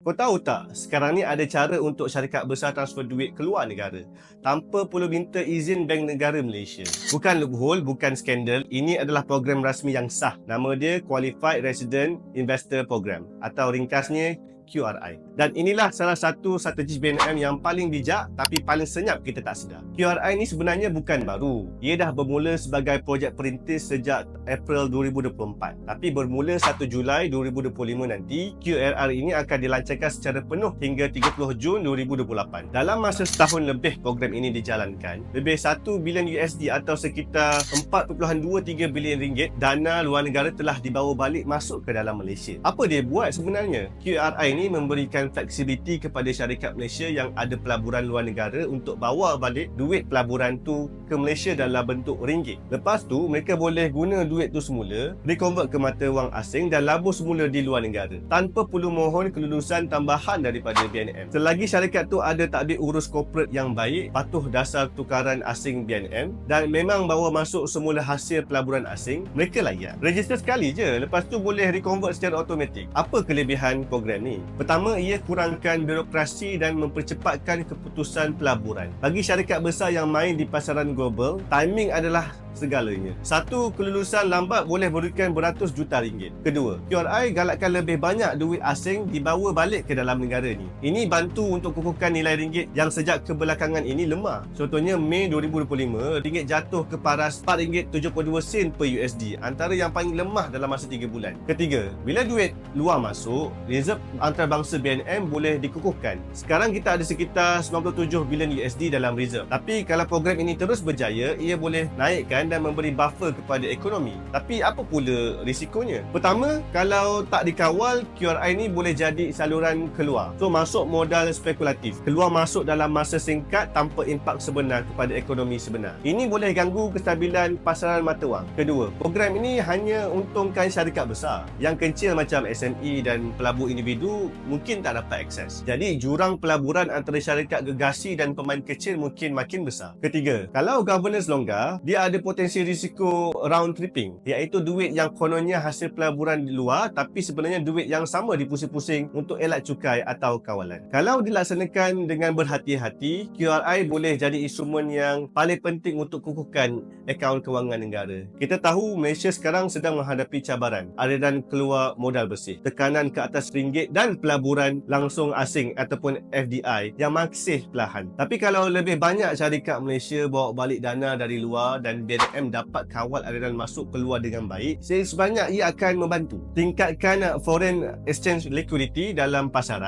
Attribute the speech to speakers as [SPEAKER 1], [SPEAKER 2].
[SPEAKER 1] Kau tahu tak, sekarang ni ada cara untuk syarikat besar transfer duit keluar negara tanpa perlu minta izin Bank Negara Malaysia. Bukan loophole, bukan skandal, ini adalah program rasmi yang sah. Nama dia Qualified Resident Investor Program atau ringkasnya QRI. Dan inilah salah satu strategi BNM yang paling bijak tapi paling senyap kita tak sedar. QRI ni sebenarnya bukan baru. Ia dah bermula sebagai projek perintis sejak April 2024. Tapi bermula 1 Julai 2025 nanti, QRI ini akan dilancarkan secara penuh hingga 30 Jun 2028. Dalam masa setahun lebih program ini dijalankan, lebih 1 bilion USD atau sekitar 4.23 bilion ringgit dana luar negara telah dibawa balik masuk ke dalam Malaysia. Apa dia buat sebenarnya? QRI ini ini memberikan fleksibiliti kepada syarikat Malaysia yang ada pelaburan luar negara untuk bawa balik duit pelaburan tu ke Malaysia dalam bentuk ringgit. Lepas tu, mereka boleh guna duit tu semula, reconvert ke mata wang asing dan labur semula di luar negara tanpa perlu mohon kelulusan tambahan daripada BNM. Selagi syarikat tu ada takbir urus korporat yang baik, patuh dasar tukaran asing BNM dan memang bawa masuk semula hasil pelaburan asing, mereka layak. Register sekali je, lepas tu boleh reconvert secara automatik. Apa kelebihan program ni? Pertama, ia kurangkan birokrasi dan mempercepatkan keputusan pelaburan. Bagi syarikat besar yang main di pasaran global, timing adalah segalanya. Satu, kelulusan lambat boleh merugikan beratus juta ringgit. Kedua, QRI galakkan lebih banyak duit asing dibawa balik ke dalam negara ni. Ini bantu untuk kukuhkan nilai ringgit yang sejak kebelakangan ini lemah. Contohnya, Mei 2025, ringgit jatuh ke paras RM4.72 sen per USD, antara yang paling lemah dalam masa 3 bulan. Ketiga, bila duit luar masuk, reserve antarabangsa BNM boleh dikukuhkan. Sekarang kita ada sekitar 97 bilion USD dalam reserve. Tapi kalau program ini terus berjaya, ia boleh naikkan menguatkan dan memberi buffer kepada ekonomi. Tapi apa pula risikonya? Pertama, kalau tak dikawal, QRI ini boleh jadi saluran keluar. So, masuk modal spekulatif. Keluar masuk dalam masa singkat tanpa impak sebenar kepada ekonomi sebenar. Ini boleh ganggu kestabilan pasaran mata wang. Kedua, program ini hanya untungkan syarikat besar. Yang kecil macam SME dan pelabur individu mungkin tak dapat akses. Jadi, jurang pelaburan antara syarikat gegasi dan pemain kecil mungkin makin besar. Ketiga, kalau governance longgar, dia ada potensi risiko round tripping iaitu duit yang kononnya hasil pelaburan di luar tapi sebenarnya duit yang sama dipusing-pusing untuk elak cukai atau kawalan. Kalau dilaksanakan dengan berhati-hati, QRI boleh jadi instrumen yang paling penting untuk kukuhkan akaun kewangan negara. Kita tahu Malaysia sekarang sedang menghadapi cabaran aliran keluar modal bersih, tekanan ke atas ringgit dan pelaburan langsung asing ataupun FDI yang masih perlahan. Tapi kalau lebih banyak syarikat Malaysia bawa balik dana dari luar dan BNM dapat kawal aliran masuk keluar dengan baik, sebanyak ia akan membantu tingkatkan foreign exchange liquidity dalam pasaran